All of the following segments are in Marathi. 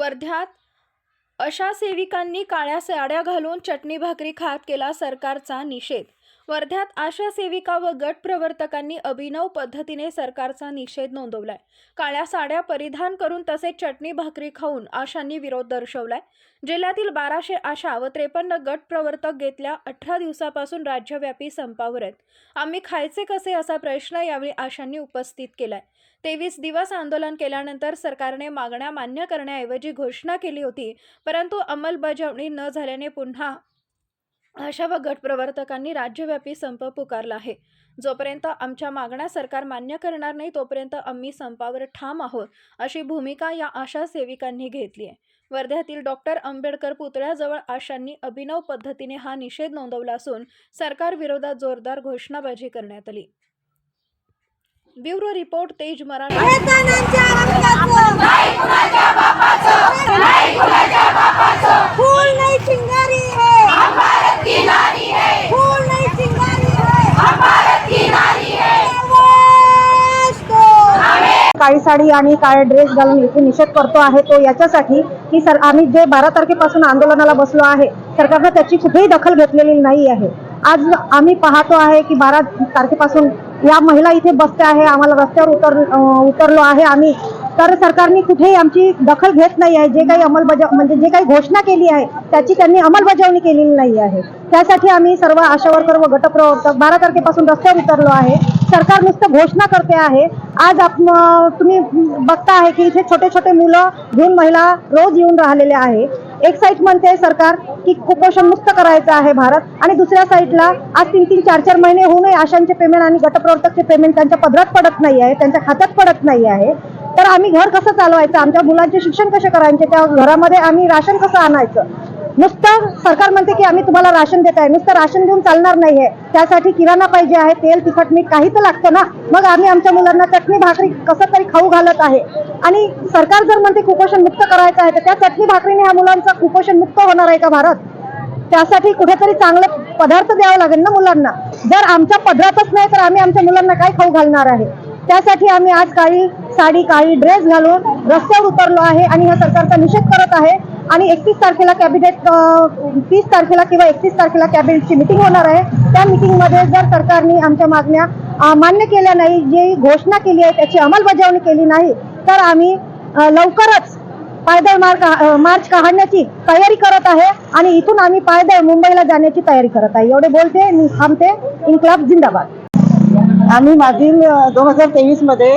वर्ध्यात अशा सेविकांनी काळ्या साड्या घालून चटणी भाकरी खात केला सरकारचा निषेध वर्ध्यात आशा सेविका व गट प्रवर्तकांनी अभिनव पद्धतीने सरकारचा निषेध नोंदवलाय. काळ्या साड्या परिधान करून तसेच चटणी भाकरी खाऊन आशांनी विरोध दर्शवलाय. जिल्ह्यातील बाराशे आशा व त्रेपन्न गट प्रवर्तक गेल्या अठरा दिवसापासून राज्यव्यापी संपावर आहेत. आम्ही खायचे कसे असा प्रश्न यावेळी आशांनी उपस्थित केलाय. तेवीस दिवस आंदोलन केल्यानंतर सरकारने मागण्या मान्य करण्याऐवजी घोषणा केली होती परंतु अंमलबजावणी न झाल्याने पुन्हा आशा व गट प्रवर्तकांनी राज्यव्यापी संप पुकारला आहे. जोपर्यंत आमच्या मागण्या सरकार मान्य करणार नाही तोपर्यंत आम्ही संपावर ठाम आहोत अशी भूमिका या आशा सेविकांनी घेतली आहे. वर्ध्यातील डॉक्टर आंबेडकर पुतळ्याजवळ आशांनी अभिनव पद्धतीने हा निषेध नोंदवला असून सरकार विरोधात जोरदार घोषणाबाजी करण्यात आली. ब्युरो रिपोर्ट तेज मराठी वेतनांच्या हक्काचं नाही कुणाच्या बापाचं नाही कुणाच्या बापाचं फूल नाही चिंगारी है हम भारत की नारी है फूल नहीं चिंगारी है हम भारत की नारी है काळी साडी आणि काळे ड्रेस घालून इथे निषेध करतो आहे तो याच्यासाठी की सर आम्ही जे बारा तारखेपासून आंदोलनाला बसलो आहे सरकारनं त्याची कुठेही दखल घेतलेली नाही आहे. आज आम्ही पाहतो आहे की बारा तारखेपासून या महिला इथे बसते आहे आम्हाला रस्त्यावर उतर उतरलो आहे आम्ही. तर सरकारने कुठेही आमची दखल घेत नाही आहे. जे काही अंमलबजाव म्हणजे जे काही घोषणा केली आहे त्याची त्यांनी अंमलबजावणी केलेली नाही आहे. त्यासाठी आम्ही सर्व आशा वर्कर व गटप्रवर्तक बारा तारखेपासून रस्त्यावर उतरलो आहे. सरकार नुसतं घोषणा करते आहे. आज आप तुम्ही बघता आहे की इथे छोटे छोटे मुलं घेऊन महिला रोज येऊन राहिलेले आहे. एक साईड म्हणते सरकार की कुपोषण मुक्त करायचं आहे भारत आणि दुसऱ्या साईडला आज तीन तीन चार चार महिने होऊनही आशांचे पेमेंट आणि गटप्रवर्तकचे पेमेंट त्यांच्या पदरात पडत नाही आहे त्यांच्या खात्यात पडत नाही आहे तर आम्ही घर कसं चालवायचं? आमच्या मुलांचे शिक्षण कसे करायचे? त्या घरामध्ये आम्ही राशन कसं आणायचं? नुसतं सरकार म्हणते की आम्ही तुम्हाला राशन देत आहे. नुसतं राशन देऊन चालणार नाहीये. त्यासाठी किराणा पाहिजे आहे तेल तिखट मीठ काही तर लागतं ना. मग आम्ही आमच्या मुलांना चटणी भाकरी कसं तरी खाऊ घालत आहे. आणि सरकार जर म्हणते कुपोषण मुक्त करायचं आहे तर त्या चटणी भाकरीने ह्या मुलांचा कुपोषण मुक्त होणार आहे का भारत? त्यासाठी कुठेतरी चांगलं पदार्थ द्यावं लागेल ना मुलांना. जर आमच्या पदरातच नाही तर आम्ही आमच्या मुलांना काय खाऊ घालणार आहे? त्यासाठी आम्ही आज काळी साडी काळी ड्रेस घालून रस्त्यावर उतरलो आहे आणि ह्या सरकारचा निषेध करत आहे. आणि एकतीस तारखेला कॅबिनेट तीस तारखेला किंवा एकतीस तारखेला कॅबिनेटची मिटिंग होणार आहे. त्या मिटिंगमध्ये जर सरकारने आमच्या मागण्या मान्य केल्या नाही जी घोषणा केली आहे त्याची अंमलबजावणी केली नाही तर आम्ही लवकरच पायदळ मार्ग मार्च काढण्याची तयारी करत आहे आणि इथून आम्ही पायदळ मुंबईला जाण्याची तयारी करत आहे. एवढे बोलते मी थांबते. इन्क्लाब जिंदाबाद. आम्ही मागील दोन हजार तेवीसमध्ये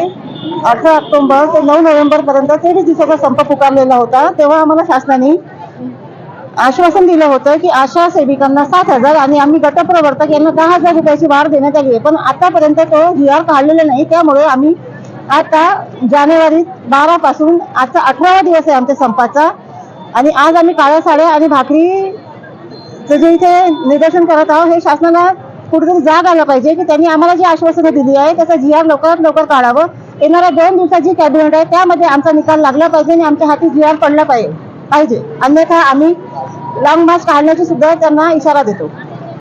अठरा ऑक्टोबर ते नऊ नोव्हेंबर पर्यंत तेवीस दिवसाचा संप पुकारलेला होता. तेव्हा आम्हाला शासनाने आश्वासन दिलं होतं की आशा सेविकांना सात हजार आणि आम्ही गटप्रवर्तक यांना दहा हजार रुपयाची वाढ देण्यात आली आहे. पण आतापर्यंत तो जी आर काढलेला नाही. त्यामुळे आम्ही आता जानेवारी बारा पासून आजचा अठरावा दिवस आहे आमच्या संपाचा. आणि आज आम्ही काळ्या साड्या आणि भाकरीचं जे इथे निदर्शन करत आहोत हे शासनाला कुठेतरी जाग आलं पाहिजे की त्यांनी आम्हाला जी आश्वासनं दिली आहे त्याचा जी आर लवकरात लवकर काढावं. येणाऱ्या दोन दिवसाची कॅबिनेट आहे त्यामध्ये आमचा निकाल लागला पाहिजे आणि आमच्या हाती जी आर पडला पाहिजे पाहिजे. अन्यथा आम्ही लॉंग मार्च काढण्याची सुद्धा त्यांना इशारा देतो.